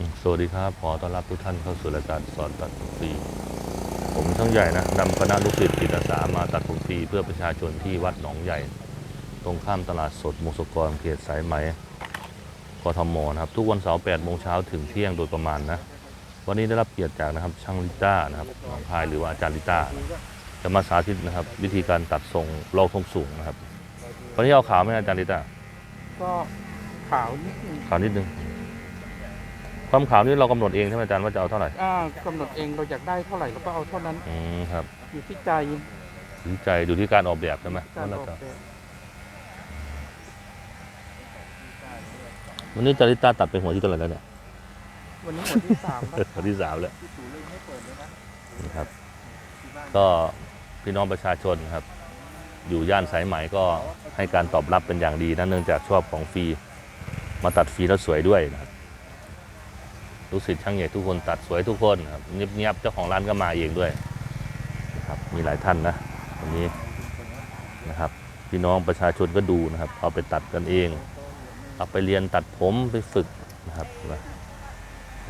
อืมสวัสดีครับ ขอต้อนรับทุกท่านเข้าสู่รายการสอนตัดผมฟรีผมช่างใหญ่นะนำคณะลูกศิษย์จิตอาสามาตัดผมฟรีเพื่อประชาชนที่วัดหนองใหญ่ ตรงข้ามตลาดสดมุสกรเขตสายไหมกทมนะครับ ทุกวันเสาร์8โมงเช้าถึงเที่ยงโดยประมาณนะ วันนี้ได้รับเกียรติจากนะครับช่างลิต้านะครับหนองคายหรือว่าอาจารย์ลิต้านะจะมาสาธิตนะครับ วิธีการตัดทรงรองทรงสูงนะครับวันนี้เอาขาวไหมอาจารย์ลิต้าก็ขาวนิดนึงขาวนิดนึง ความขาวนี่เรากำหนดเองใช่ไหมอาจารย์ว่าจะเอาเท่าไหร่อ่ากำหนดเองเราอยากได้เท่าไหร่เราก็เอาเท่านั้นอืมครับอยู่ที่ใจดูใจดูที่การออกแบบใช่ไหมการว่าอเราอกจะแบบวันนี้อาจารย์ลิต้าตัดไปหัวที่เท่าไหร่แล้วเนี่ยวันนี้หัวที่สามแล้วหัวที่สามแล้วนะครับ ก็พี่น้องประชาชนครับ อยู่ย่านสายไหมก็ให้การตอบรับเป็นอย่างดีนะเนื่องจากชอบของฟรีมาตัดฟรีแล้วสวยด้วยนะครับ ลูกศิษย์ช่างใหญ่ทุกคนตัดสวยทุกคนครับเงียบๆเจ้าของร้านก็มาเองด้วยนะครับมีหลายท่านนะวันนี้นะครับพี่น้องประชาชนก็ดูนะครับ เอาไปตัดกันเอง เอาไปเรียนตัดผมไปฝึกนะครับนะ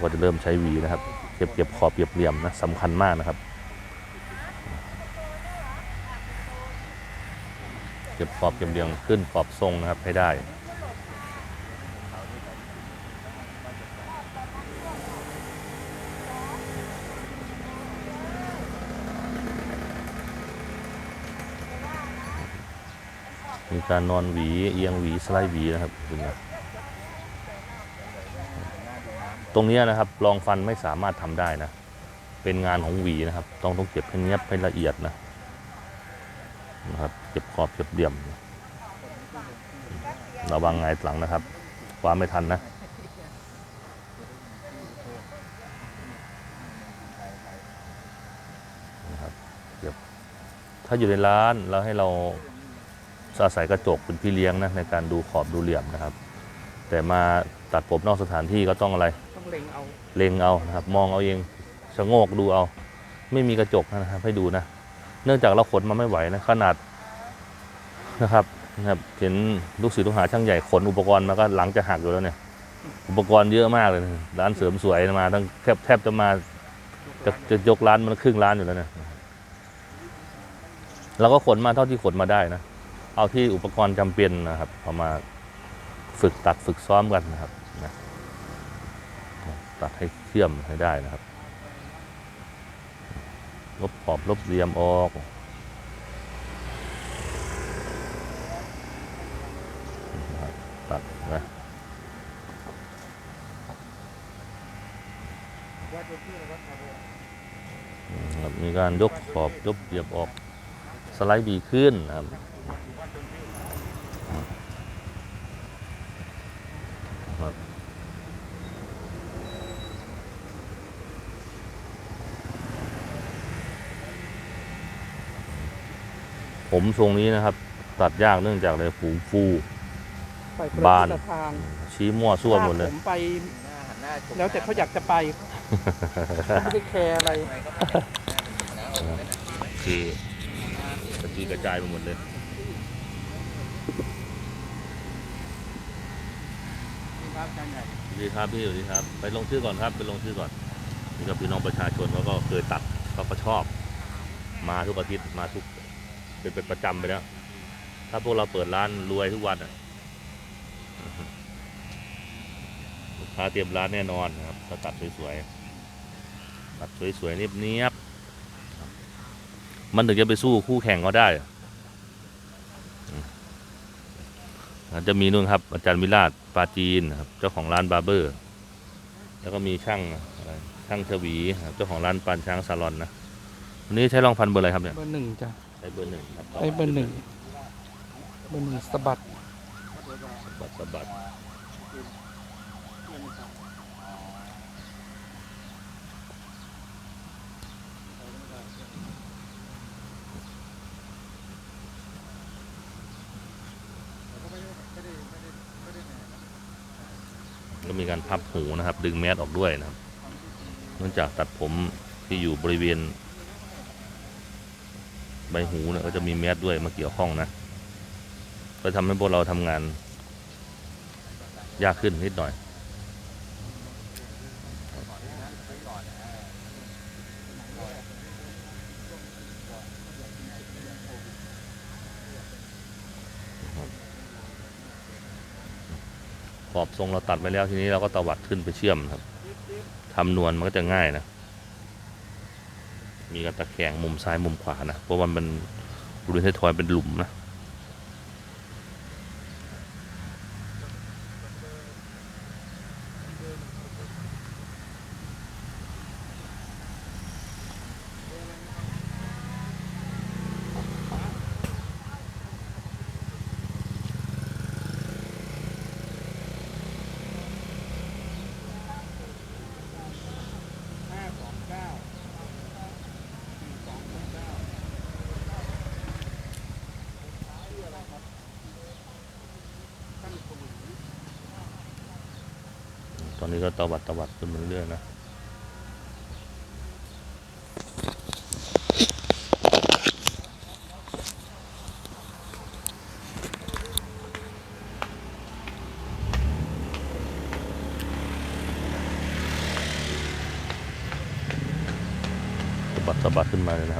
ก็จะเริ่มใช้วีนะครับเก็บเก็บขอบเก็บเหลี่ยมนะสำคัญมากนะครับเก็บขอบเก็บเหลี่ยมขึ้นขอบทรงนะครับให้ได้ มีการนอนหวีเอียงหวีสไลด์หวีนะครับดูนะตรงนี้นะครับรองฟันไม่สามารถทำได้นะ เป็นงานของหวีนะครับ ต้องต้องเก็บให้เนียบให้ละเอียดนะนะครับเก็บขอบเก็บเหลี่ยม ระวังไงหลังนะครับคว้ามไม่ทันนะนะครับเก็บถ้าอยู่ในร้านแล้วให้เรา อาศัยกระจกเป็นพี่เลี้ยงนะในการดูขอบดูเหลี่ยมนะครับ แต่มาตัดผมนอกสถานที่ก็ต้องอะไรต้องเล็งเอาเล็งเอานะครับ มองเอาเองชะโงกดูเอา ไม่มีกระจกนะครับให้ดูนะ เนื่องจากเราขนมาไม่ไหวนะขนาดนะครับนะครับเห็นลูกศิษย์ลูกหาช่างใหญ่ขนอุปกรณ์มาก็หลังจะหักอยู่แล้วเนี่ย อุปกรณ์เยอะมากเลยนะร้านเสริมสวยมาตั้งแทบแทบจะมาจะจะยกร้านมันครึ่งร้านอยู่แล้วเนี่ยเราก็ขนมาเท่าที่ขนมาได้นะ เอาที่อุปกรณ์จำเป็นนะครับเอามาฝึกตัดฝึกซ้อมกันนะครับนะตัดให้เชื่อมให้ได้นะครับ ลบขอบลบเหลี่ยมออกนะตัดนะมีการยกขอบยกเรียมออกสไลด์ดีขึ้นนะครับ ผมทรงนี้นะครับ ตัดยากเนื่องจากเลยผมฟู ไปคนบาละนทิศละทางชี้มั่วซั่วหมดเลย ถ้าผมไป แล้วแต่เขาอยากจะไปผมไม่ได้แคร์อะไรคือกระจีกระจายไปหมดเลย สวัสดีครับพี่สวัสดีครับ ไปลงชื่อก่อนครับ ไปลงชื่อก่อนนี่ก็พี่น้องประชาชนเขาก็เคยตัดเขาก็ชอบ มาทุกอาทิตย์มาทุก เป็นเป็นประจำไปแล้ว ถ้าพวกเราเปิดร้านรวยทุกวันอะลูกค้าเตรียมร้านแน่นอนนะครับถ้าตัดสวยๆตัดสวยๆเนียบๆมันถึงจะไปสู้คู่แข่งเขาได้อืมแล้วจะมีนู่นครับอาจารย์วิราชปาจีนนะครับเจ้าของร้านบาร์เบอร์ แล้วก็มีช่างอะไรช่างชวีครับเจ้าของร้านปานช้างซาลอนนะวันนี้ใช้รองฟันเบอร์อะไรครับเนี่ยเบอร์หนึ่งจ้ะ ใช้เบอร์หนึ่งครับไอ้เบอร์หนึ่งเบอร์หนึ่งสะบัดสะบัดสะบัดก็มีการพับหูนะครับ ดึงแมสออกด้วยนะครับ เนื่องจากตัดผมที่อยู่บริเวณ ใบหูนะก็จะมีแมสด้วยมาเกี่ยวข้องนะ ก็ทำให้พวกเราทำงาน ยากขึ้นนิดหน่อย ขอบทรงเราตัดไปแล้วทีนี้เราก็ตวัดขึ้นไปเชื่อมครับทำนวลมันก็จะง่ายนะ มีกระตะแคงมุมซ้ายมุมขวานะ เพราะว่ามันบริเวณท้ายทอยเป็นหลุมนะ ห้าสองเก้าสี่สองเก้า ตอ นี้ก็ตวัดตวัดขึ้นมาเรื่อยๆนะสะบัดสะบัดขึ้นมาเลยนะค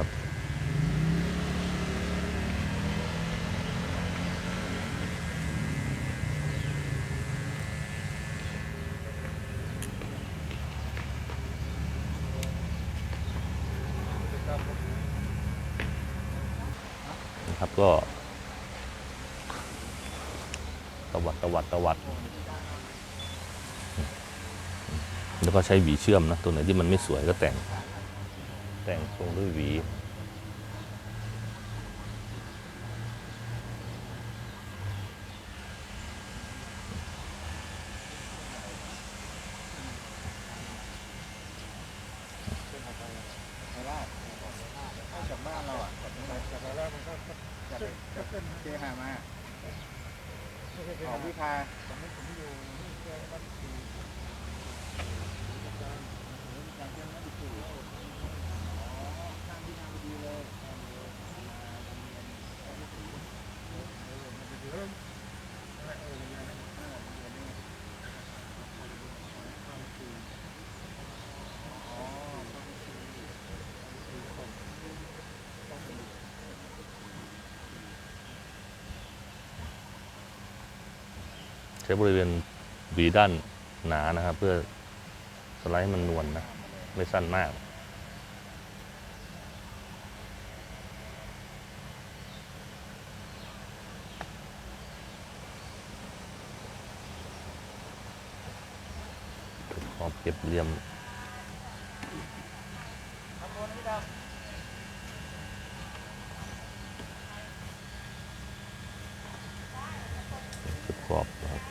รับ นะครับก็ตวัดตวัดตวัด แล้วก็ใช้หวีเชื่อมนะ ตัวไหนที่มันไม่สวยก็แต่ง แต่งทรงด้วยหวี ไม่ได้เอาจากบ้านเราอะจากจากแล้วมันก็จากจากเจหามาของวิพาตอนนี้ผมอยู่ที่บ้านคือการเชื่อมนั่นคืออ๋อข้างที่ทางดีเลยอ๋อ ใช้บริเวณหวีด้านหนานะครับ เพื่อสไลด์ให้มันนวลนะไม่สั้นมากขอบเก็บเหลี่ยม จุดขอบนะครับ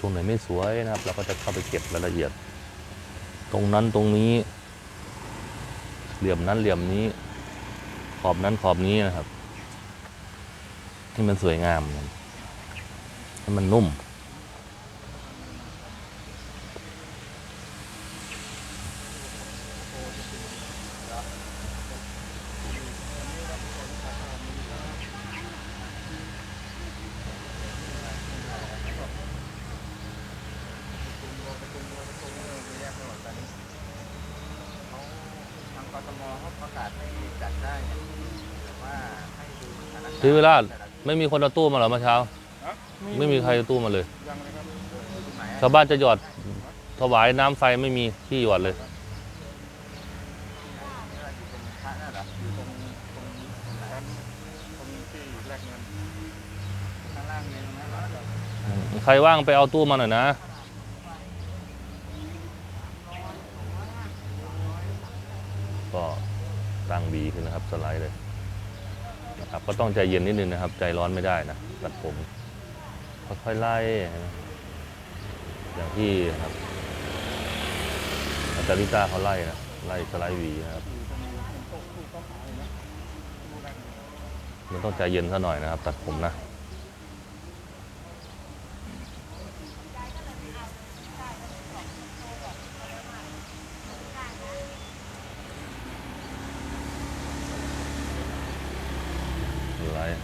ตรง ไหนไม่สวยนะครับ เราก็จะเข้าไปเก็บรายละเอียด ตรงนั้นตรงนี้ เหลี่ยมนั้นเหลี่ยมนี้ ขอบนั้นขอบนี้นะครับ ที่มันสวยงามให้มันนุ่ม ทางกทมเขาประกาศให้จัดได้ไงแต่ว่าให้ดูสถานการณ์ ที่เวลาไม่มีคนเอาตู้มาเหรอเมื่อเช้า ไม่มีใครเอาตู้มาเลยยังเลยครับตรงไหนชาวบ้านจะหยอดถวายน้ำไฟไม่มีที่หยอดเลยอยู่ตรงพระนั่นเหรออยู่ตรงตรงไหนตรงที่แลกเงินข้างล่างเงินนะใครว่างไปเอาตู้มาหน่อยนะก็ตั้งบีขึ้นนะครับสไลด์เลย นะครับก็ต้องใจเย็นนิดนึงนะครับ ใจร้อนไม่ได้นะตัดผมค่อยๆไล่อย่างที่ครับอาจารย์ลิต้าเขาไล่นะไล่สไลด์วีนะครับมันต้องใจเย็นซะหน่อยนะครับ ตัดผมนะ ไลท์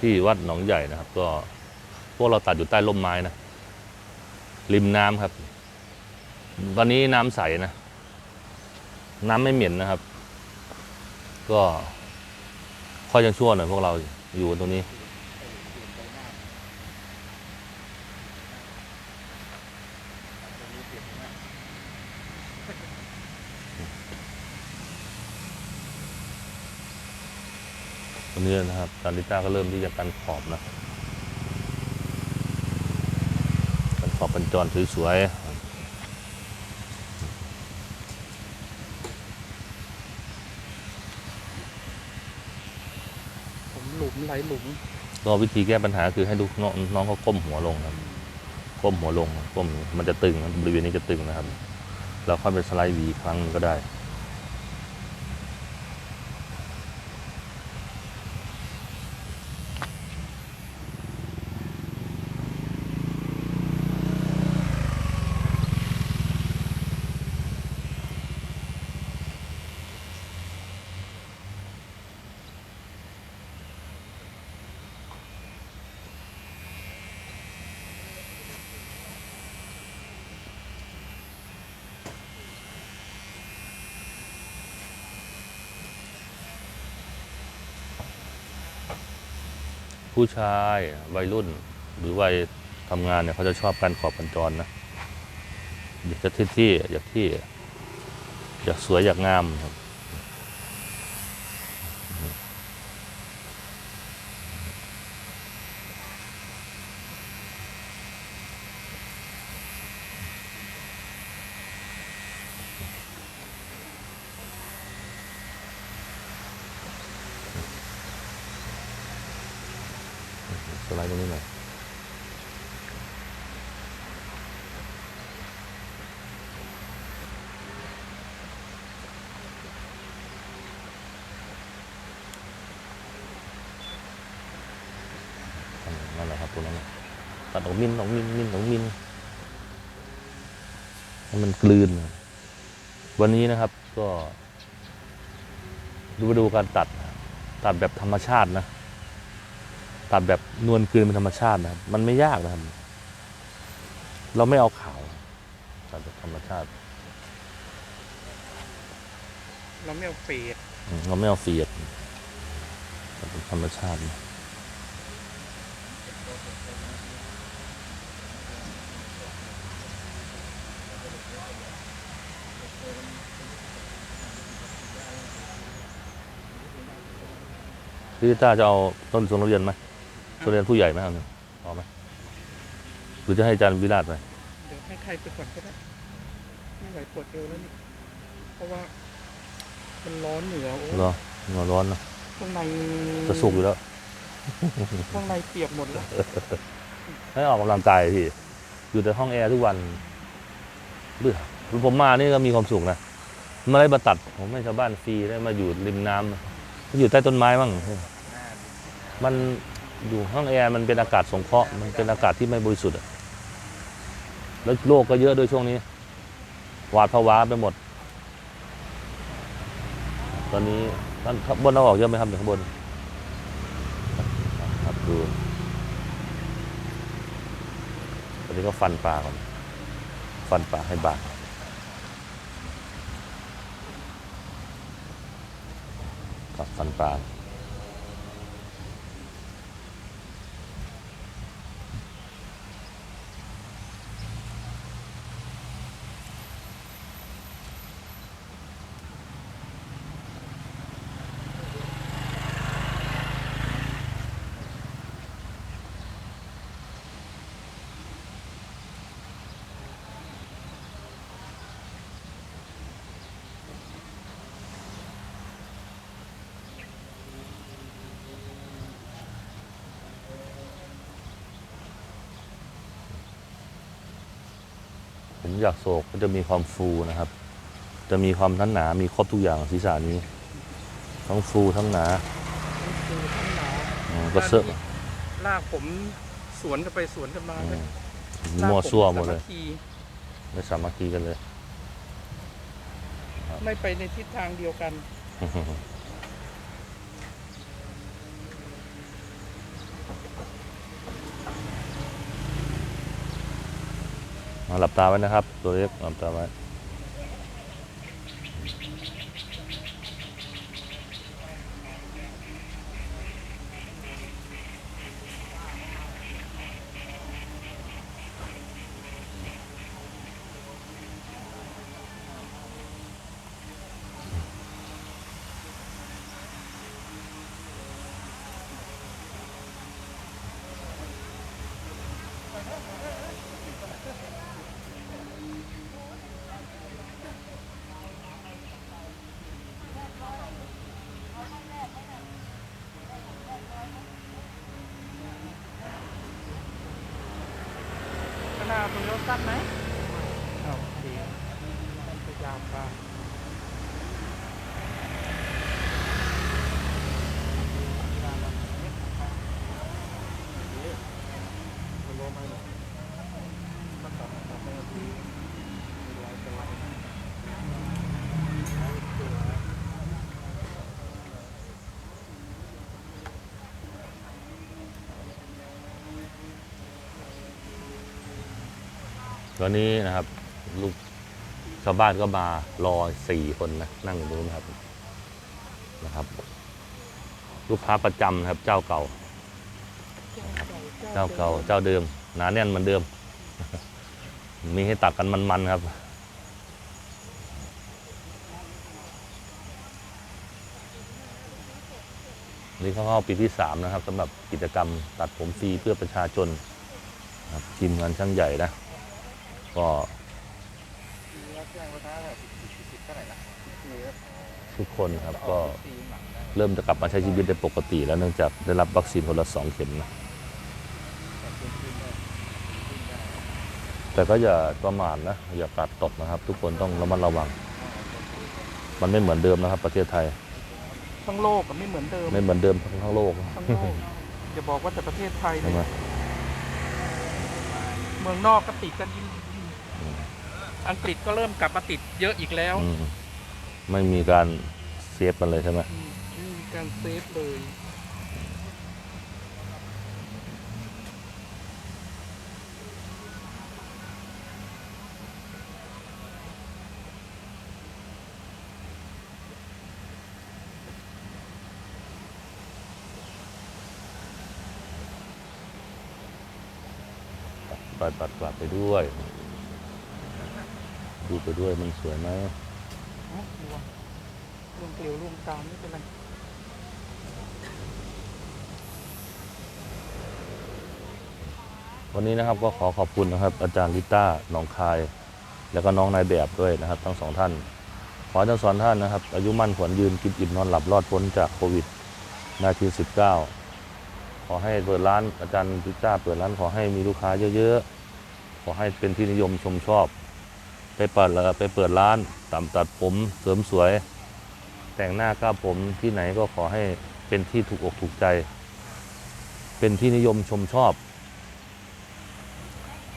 ที่วัดหนองใหญ่นะครับ ก็พวกเราตัดอยู่ใต้ร่มไม้นะริมน้ำครับ ตอนนี้น้ำใสนะ น้ำไม่เหม็นนะครับ ก็ค่อยยังชั่วหน่อยพวกเราอยู่ตรงนี้ ตรงนี้นะครับตาลิต้าก็เริ่มที่จะกันขอบนะกันขอบเป็นจรสวยๆผมหลุมไหลหลุมก็วิธีแก้ปัญหาคือให้ดูน้องน้องเขาก้มหัวลงครับก้มหัวลงก้มมันจะตึงบริเวณนี้จะตึงนะครับเราค่อยไปสไลด์หวีอีกครั้งหนึ่งก็ได้ ผู้ชายวัยรุ่น หรือวัยทำงานเนี่ยเขาจะชอบการขอบกันจรนะอยากจะที่ๆอยากที่อยากสวยอยากงามครับ สไลด์ตรงนี้หน่อยนั่นแหละครับตรงนั้นน่ะตัดออกมินออกมินมินออกมินให้มันกลืน วันนี้นะครับก็ ดูดูการตัดตัดแบบธรรมชาตินะ ตัดแบบนวลกลืนเป็นธรรมชาตินะครับ มันไม่ยากนะครับ เราไม่เอาขาวตัดแบบธรรมชาติ เราไม่เอาเฟดอืมเราไม่เอาเฟียดตัดแบบธรรมชาตินะพี่ต้าจะเอาต้นทรงนักเรียนไหม ทรงเรียนผู้ใหญ่ไหมเอาหนึ่งเอาไหมหรือจะให้อาจารย์วิราชไปเดี๋ยวให้ใครไปก่อนก็ได้ไม่ไหวปวดเอวแล้วนี่เพราะว่ามันร้อนเหนือโอ้รอรอร้อนนะข้างในจะสุกอยู่แล้วข้างในเปียกหมดแล้วให้ออกกำลังกายพี่อยู่แต่ห้องแอร์ทุกวันเบื่อผมมานี่ก็มีความสุขนะมาได้มาตัด ผมให้ชาวบ้านฟรีได้มาอยู่ริมน้ำมาอยู่ใต้ต้นไม้บ้างมัน อยู่ห้องแอร์มันเป็นอากาศสงเคราะห์มันเป็นอากาศที่ไม่บริสุทธิ์อะแล้วโรคก็เยอะด้วยช่วงนี้ หวาดผวาไปหมด ตอนนี้ท่านบนเราออกเยอะไหมครับเดี๋ยวข้างบนครับดูตอนนี้ก็ฟันปลาก่อนฟันปลาให้บางครับฟันปลา ผมอยากโศกก็จะมีความฟูนะครับ จะมีความทั้นหนา มีครบทุกอย่างศีรษะนี้ ทั้งฟูทั้งหนาคือข้างหนาอืมก็เสื้อลากผมสวนกันไปสวนกันมาอืเลยมมั่วซั่วหมดเลย สาคีไม่สามัคคีกันเลย ไม่ไปในทิศทางเดียวกัน เอา หลับตาไว้นะครับ ตัวเล็กหลับตาไว้ ข้างหน้าเป็นรถสั้นไหมเอาดีสั้นไปยาวไป ตอนนี้นะครับ ลูกชาวบ้านก็มารอสี่คนนะนั่งอยู่ตรงนู้นครับนะครับ ลูกค้าประจำนะครับ เจ้าเก่า เจ้าเก่าเจ้าเดิม หนาแน่นเหมือนเดิม มีให้ตักกันมันๆครับ นี่เข้าปีที่สามนะครับสำหรับกิจกรรมตัดผมฟรีเพื่อประชาชนครับทีมงานช่างใหญ่นะ ก็ทุกคนครับก็เริ่มจะกลับมาใช้ชีวิตได้ปกติ แล้วเนื่องจากได้รับวัคซีนคนละสองเข็มนะ แต่เป็นคืนได้คืนได้ แต่ก็อย่าประมาทนะ อย่ากัดตกนะครับ ทุกคนต้องระมัดระวัง มันไม่เหมือนเดิมนะครับ ประเทศไทย ทั้งโลกอะไม่เหมือนเดิม ไม่เหมือนเดิมทั้งทั้งโลกทั้งโลกอย่าบอกว่าแต่ประเทศไทยใช่ไหมเนี่ยเมืองนอกก็ติดกันยิ่งอืมอังกฤษก็เริ่มกลับมาติดเยอะอีกแล้วอืมไม่มีการเซฟกันเลยใช่ไหมอืมไม่มีการเซฟเลย ปัดปัดกลับไปด้วย ดูไปด้วยมันสวยไหมอ๋อรวมรวมเกลียวรวมตามไม่เป็นไรวันนี้นะครับก็ขอขอบคุณนะครับ อาจารย์ลิต้าหนองคาย แล้วก็น้องนายแบบด้วยนะครับ ทั้งสองท่าน ขอทั้งสองท่านนะครับ อายุมั่นขวัญยืนกินอิ่มนอนหลับรอดพ้นจากโควิดนาที19ขอให้เปิดร้านอาจารย์ลิต้าเปิดร้านขอให้มีลูกค้าเยอะๆข อให้เป็นที่นิยมชมชอบ ไปเปิดไปเปิดร้านตามตัดผมเสริมสวย แต่งหน้าก้าผมที่ไหนก็ขอให้เป็นที่ถูกอกถูกใจ เป็นที่นิยมชมชอบ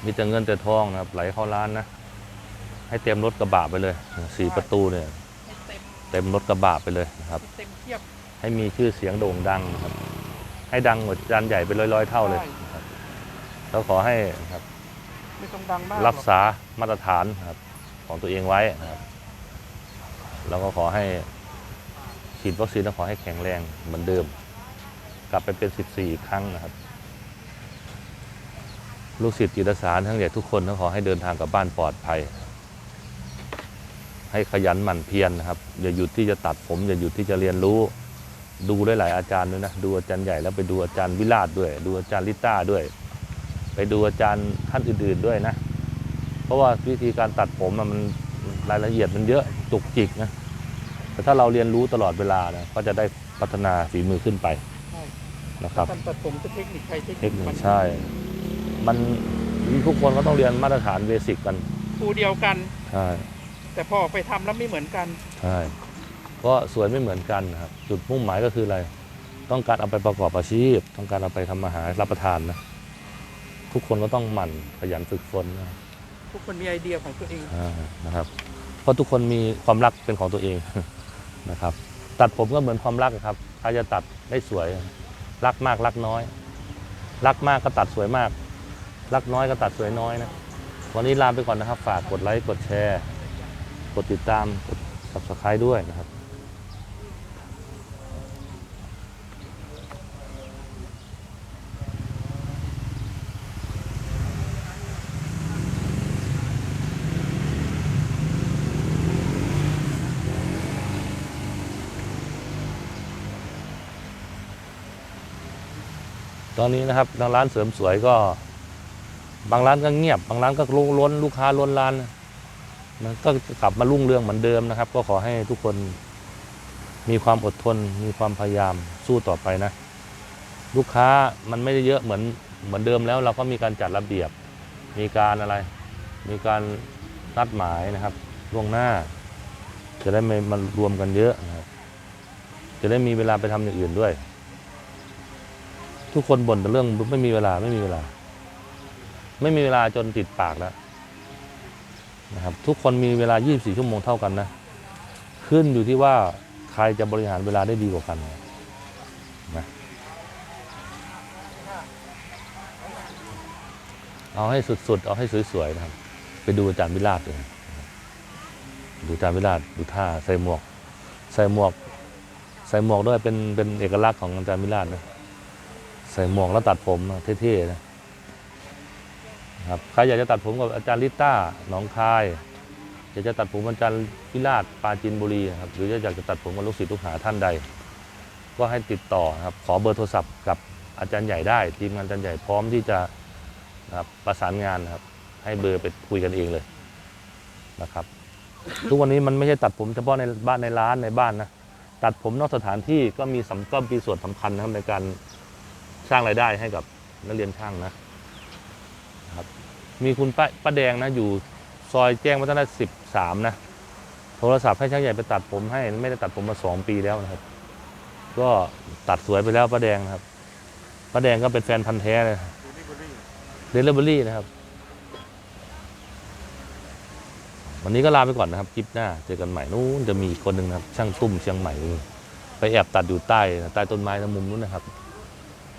มีแต่เงินแต่ทองนะครับ ไหลเข้าร้านนะ ให้เต็มรถกระบะไปเลยสี่ประตูเนี่ยเต็มรถกระบะไปเลยนะครับ ให้เต็มเทียบให้มีชื่อเสียงโด่งดังนะครับ ให้ดังกว่าจานใหญ่เป็นร้อยๆเท่าเลยครับแล้วขอให้ครับ ไม่ต้องดังมากรักษามาตรฐานนะครับของตัวเองไว้นะครับแล้วก็ขอให้ฉีดวัคซีนแล้วขอให้แข็งแรงเหมือนเดิม กลับไปเป็น 14อีกครั้งนะครับ ลูกศิษย์จิตอาสารทั้งใหญ่ทุกคนต้องขอให้เดินทางกลับบ้านปลอดภัย ให้ขยันหมั่นเพียรนะครับ อย่าหยุดที่จะตัดผม อย่าหยุดที่จะเรียนรู้ ดูด้หลายอาจารย์ด้วยนะ ดูอาจารย์ใหญ่แล้วไปดูอาจารย์วิราชด้วย ดูอาจารย์ลิต้าด้วย ไปดูอาจารย์ท่านอื่น ๆด้วยนะ เพราะว่าวิธีการตัดผมอะมันรายละเอียดมันเยอะจุกจิกนะแต่ถ้าเราเรียนรู้ตลอดเวลานะก็จะได้พัฒนาฝีมือขึ้นไปใช่นะครับการตัดผมก็เทคนิคใครเทคเทนิคคนิคมันใช่ มันทุกคนก็ต้องเรียนมาตรฐานเบสิกกันครูเดียวกันใช่แต่พอออกไปทำแล้วไม่เหมือนกันใช่เพราะสวยไม่เหมือนกันนะครับจุดมุ่งหมายก็คืออะไร ต้องการเอาไปประกอบอาชีพ ต้องการเอาไปทำอาหารรับประทานนะ ทุกคนก็ต้องหมั่นขยันฝึกฝนนะทุกคนมีไอเดียของตัวเอง อ่านะครับ เพราะทุกคนมีความรักเป็นของตัวเอง นะครับ ตัดผมก็เหมือนความรักอะครับใครจะตัดได้สวย รักมากรักน้อย รักมากก็ตัดสวยมาก รักน้อยก็ตัดสวยน้อยนะ วันนี้ลาไปก่อนนะครับ ฝากกดไลค์กดแชร์ กดติดตามกด subscribe ด้วยนะครับ อนนี้นะครับทางร้านเสริมสวยก็ บางร้านก็เงียบ บางร้านก็ล้นลูกค้าล้นร้านมันก็กลับมารุ่งเรืองเหมือนเดิมนะครับ ก็ขอให้ทุกคนมีความอดทน มีความพยายามสู้ต่อไปนะ ลูกค้ามันไม่ได้เยอะเหมือนเหมือนเดิมแล้ว เราก็มีการจัดระเบียบ มีการอะไร มีการนัดหมายนะครับล่วงหน้า จะได้ไม่มารวมกันเยอะนะครับจะได้มีเวลาไปทำอย่างอื่นด้วย ทุกคนบ่นแต่เรื่องไม่มีเวลาไม่มีเวลา ไม่มีเวลาจนติดปากแล้วนะครับทุกคนมีเวลา 24 ชั่วโมงเท่ากันนะ ขึ้นอยู่ที่ว่าใครจะบริหารเวลาได้ดีกว่ากันนะเอาให้สุดๆ เอาให้สวยๆนะครับ ไปดูอาจารย์วิราชเลยดูอาจารย์วิราชดูท่าใส่หมวก ใส่หมวก ใส่หมวกด้วยเป็นเป็นเอกลักษณ์ของอาจารย์วิราชนะ ใส่หมวกแล้วตัดผมเท่ๆนะครับใครอยากจะตัดผมกับอาจารย์ลิต้าหนองคายอยากจะตัดผมกับอาจารย์พิราชปาจีนบุรีครับหรืออยากจะตัดผมกับลูกศิษย์ลูกหาท่านใด ก็ให้ติดต่อครับขอเบอร์โทรศัพท์กับอาจารย์ใหญ่ได้ ทีมงานอาจารย์ใหญ่พร้อมที่จะนะครับประสานงานนะครับให้เบอร์ไปคุยกันเองเลยนะครับ ทุกวันนี้มันไม่ใช่ตัดผมเฉพาะในบ้านในร้านในบ้านนะตัดผมนอกสถานที่ก็มีสำก็มีส่วนสำคัญนะครับในการ ร้างรายได้ให้กับนักเรียนช่างนะครับ มีคุณป้าป้าแดงนะอยู่ซอยแจ้งวัฒนะสิบสามนะโทรศัพท์ให้ช่างใหญ่ไปตัดผมให้ไม่ได้ตัดผมมาสองปีแล้วนะครับ ก็ตัดสวยไปแล้วป้าแดงครับป้าแดงก็เป็นแฟนพันธ์แท้เลยเดลิเวอรี่เดลิเวอรี่นะครับ วันนี้ก็ลาไปก่อนนะครับคลิปหน้า เจอกันใหม่นู้นจะมีอีกคนหนึ่งนะครับ ช่างตุ้มเชียงใหม่ไปแอบตัดอยู่ใต้ใต้ต้นไม้ตรงมุมนู้นนะครับ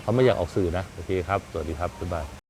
เขาไม่อยากออกสื่อนะ โอเคครับ สวัสดีครับบ๊ายบาย